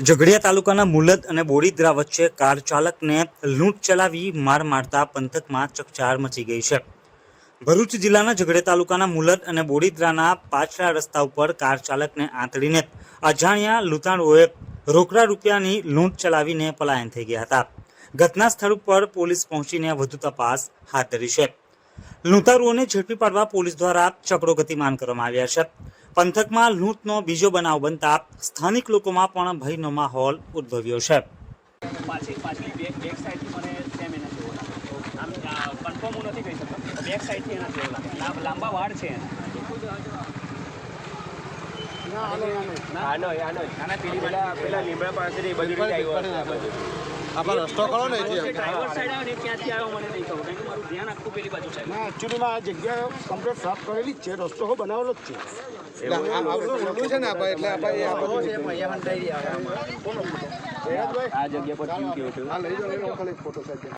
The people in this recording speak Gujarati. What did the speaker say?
ઝઘડિયા તાલુકાના મુલદ અને બોડીદ્રા વચ્ચે કાર ચાલકને લૂંટ ચલાવી માર મારતા પંથકમાં ચકચાર મચી ગઈ છે. ભરૂચ જિલ્લાના ઝઘડિયા તાલુકાના મુલદ અને બોડીદ્રાના પાછલા રસ્તા ઉપર કાર ચાલકને આંતળીને અજાણ્યા લૂંટાણુઓએ રોકડા રૂપિયાની લૂંટ ચલાવીને પલાયન થઈ ગયા હતા. ઘટના સ્થળ ઉપર પોલીસ પહોંચીને વધુ તપાસ હાથ ધરી છે. લૂંટારુઓને ઝડપી પાડવા પોલીસ દ્વારા ચક્રો ગતિમાન કરવામાં આવ્યા છે. પંથકમાં લૂંટનો બીજો બનાવ બનતા સ્થાનિક લોકોમાં પણ ભયનો માહોલ ઉદ્ભવ્યો છે. પાછી પાછલી બેક બેક સાઈડથી મને સેમ એના જેવો લાગે. આમ કન્ફર્મ હું નથી કહી શકતો. બેક સાઈડથી એના જેવો લાગે. લાંબ- વાળ છે આનો આનો. આના પેલી પેલા પેલા લીમડા પાસેથી બધી રીતે આવ્યો. આપણે રસ્તો કરો ને જે ડ્રાઈવર સાઈડ આવે ને એ ક્યાંથી આવ્યો મને નહીં ખબર કારણ કે મારું ધ્યાન આખું પેલી બાજુ છે. ના એકચ્યુઅલીમાં આ જગ્યા કમ્પ્લીટ સાફ કરેલી જ છે રસ્તો હો બનાવેલો જ છે. એટલે આ ઊંડું છે ને આપણે એટલે આપણે આ જગ્યા પર કેવું કેવું થયું